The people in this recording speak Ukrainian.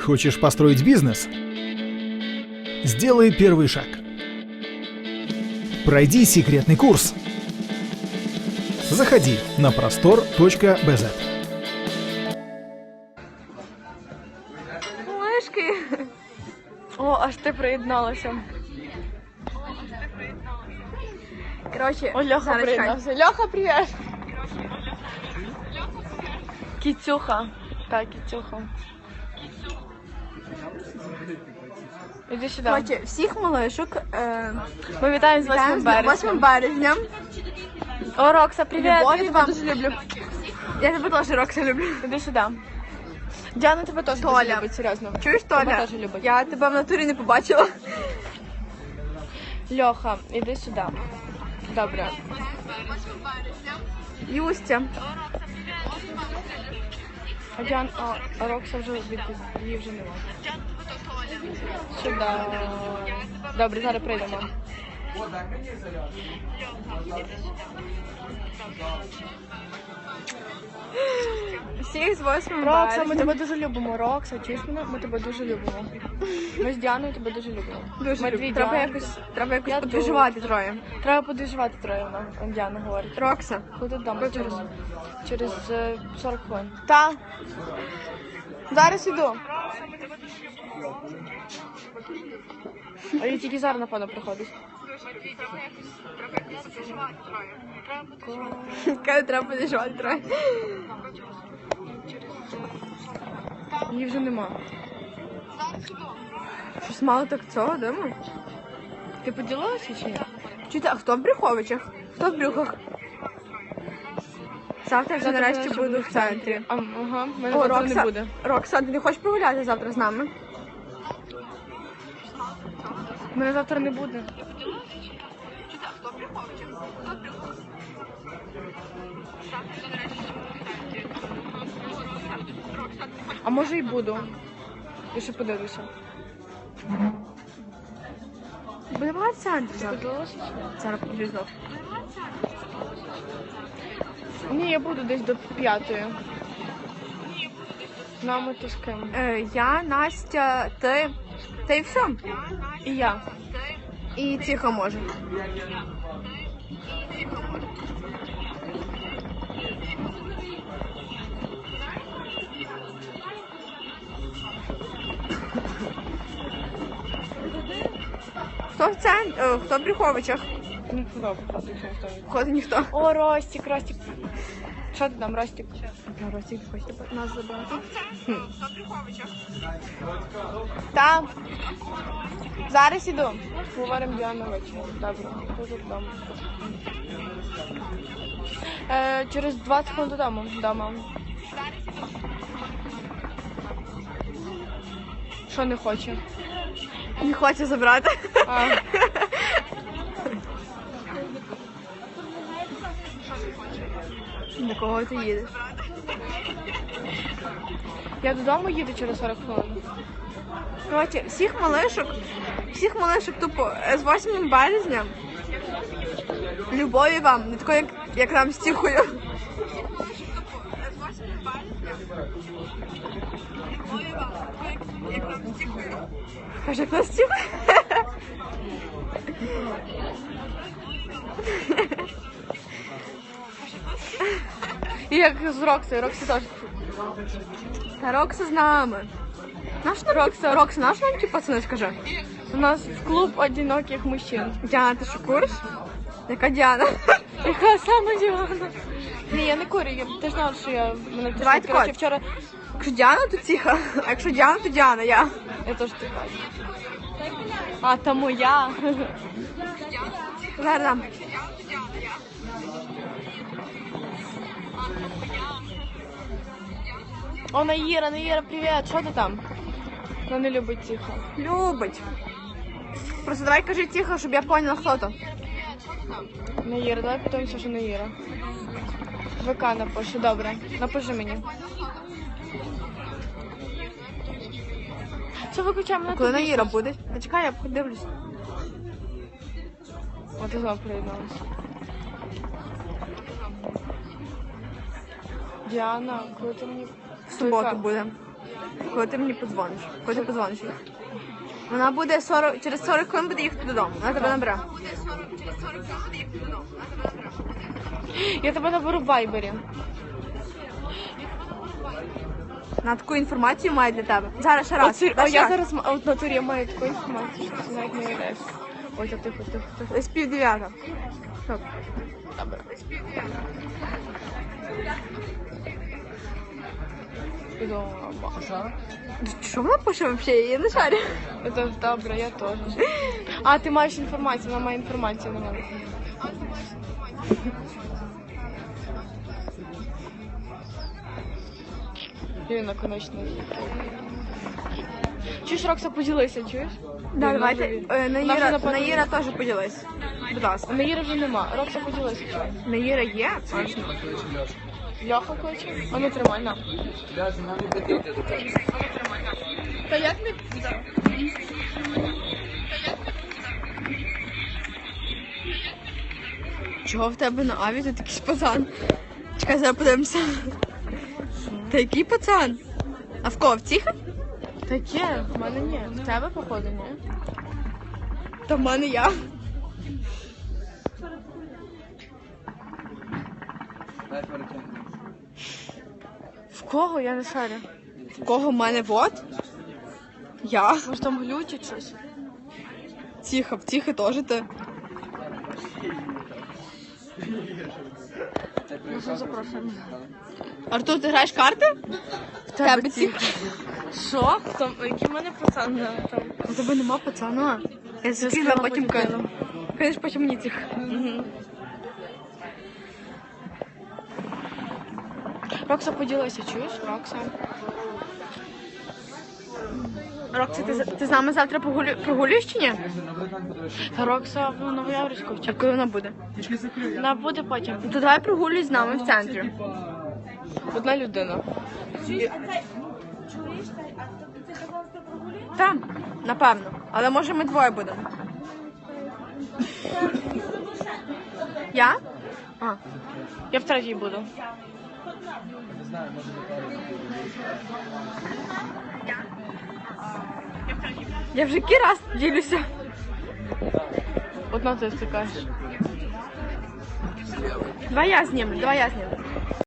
Хочешь построить бизнес? Сделай первый шаг. Пройди секретный курс. Заходи на простор.бз. Мишки. О, аж ти приєдналася. Коротше, О, Льоха зараз приєднався. Льоха, привіт! Кіцюха. Так, кіцюха. Іди сюди. Коротше, всіх малишок е, Ми вітаємо з 8 вітаємо з березня. 8 березня. О, Рокса, привіт! Любові Я тебе вам. дуже люблю. Я тебе теж Рокса люблю. Іди сюди. Діана тебе теж Толя. дуже любить, серйозно. Чуєш, Тебе Толя? теж любить. Я тебе в натурі не побачила. Льоха, іди сюди. Добре. Юстя. Діан, а, Рокса вже її вже нема. Сюди. Добре, зараз прийдемо. Всіх з 8 Рокса, ми тебе дуже любимо. Рокса, чуєш мене? Ми тебе дуже любимо. Ми з Діаною тебе дуже любимо. Дуже ми дві Треба якось, треба якось Я подвижувати троє. Треба подвижувати троє, нам Діана говорить. Рокса. Коли вдома? Через, через е, 40 хвилин. Та. Зараз іду. А він тільки зараз, напевно, приходить. Каже, треба подвижувати троє. Її вже нема. Щось мало так цього, дома? Ти поділилася чи ні? Чуєте, а хто в Брюховичах? Хто в Брюхах? Завтра вже нарешті буду в центрі. А, ага, мене О, завтра Рокса, не буде. Рокса, ти не хочеш прогуляти завтра з нами? Мене завтра не буде. А може і буду. Я ще подивлюся. Буде багато центрів Зараз знов. Ні, я буду десь до п'ятої. З нами ти з ким? Е, я, Настя, ти. Та і все. І я. І тихо може. Хто в центрі? Хто в Брюховичах? Ну, ніхто не- Ходить ніхто. О, Ростік, Ростік. Що ти там, Ростік? Ну, Ростік хоче нас забрати. Там. Зараз іду. Говоримо Діана вечором. Добре, дуже вдома. Е, через 20 хвилин додому. Вдома. Що не хоче? Не хоче забрати. А, До кого ти їдеш? я додому їду через 40 хвилин. Коротше, всіх малишок, всіх малишок тупо е, з 8 березня. Любові вам, не такої, як, як нам з тихою. Каже, як з тихою. І як з Роксою, Роксі теж. Та Рокса з нами. Наш Рокса, Рокса, наш нам ті пацани скажи. У нас клуб одиноких мужчин. Діана, ти що куриш? Яка Діана? Яка саме Діана? Ні, я не курю, я, ти ж знала, що я мене ти коротше, вчора Якщо Діана, то тихо. А якщо Діана, то Діана, я. я теж така. А, тому я. Зараз. О, Наїра, Наїра, привіт, що ти там? Вона не любить тихо. Любить. Просто давай кажи тихо, щоб я поняла, хто то. Наїра, давай подивимося, що Наїра. ВК напишу, добре. Напиши мені. Це виключай мене Коли тут Наїра буде? Та чекай, я подивлюсь. О, ти знову приєдналася. Діана, коли ти мені в суботу буде. Коли ти мені подзвониш. Коли ти подзвониш їй. Вона буде 40, через 40 хвилин буде їхати додому. Вона тебе набере. Я тебе наберу в вайбері. На таку інформацію має для тебе. Зараз ще раз. Дай ще я раз. зараз м- от в натурі я маю таку інформацію, що ти навіть не уявляєш. Ой, та тихо, тихо, тихо. Десь пів дев'ята. Стоп. Добре. Піду, ба. Що вона пише взагалі? Я не шарю. Це добре, я теж. А, ти маєш інформацію, вона має інформацію на мене. І наконечно. Чуєш, Рокса, поділися, чуєш? Да, давайте. Е, Наїра, напевно, Наїра теж поділись. Будь ласка. А Наїра вже нема. Рокса, поділися, чуєш? Наїра є? Льоха хоче? А ну тримай, на. Та як не... Чого в тебе на аві тут якийсь пацан? Чекай, зараз подивимося. Та який пацан? А в кого? В? Таке, в мене ні. В тебе, походу, ні? Та в мене я. В кого? Я не шарю. В кого в мене вот? Я. Може там глючить щось? Тихо, в тихо теж ти. Ну, запрошуємо. Артур, ти граєш карти? В тебе ці. Що? Там, який в мене пацан? е, Там. У тебе нема пацана. Я скину, потім кину. Кинеш потім мені тихо. Рокса, поділася, чуєш? Рокса. Рокси, ти, ти з нами завтра прогулю... прогулюєш чи ні? Рокса в Новояврську А коли вона буде? Вона буде потім. То давай прогулюй з нами в центрі. Одна людина. Там, напевно. Але може ми двоє будемо. Я? А. Я в третій буду. Я вже який раз ділюся. Одна ти стикаєш. Давай я зніму, давай я зніму.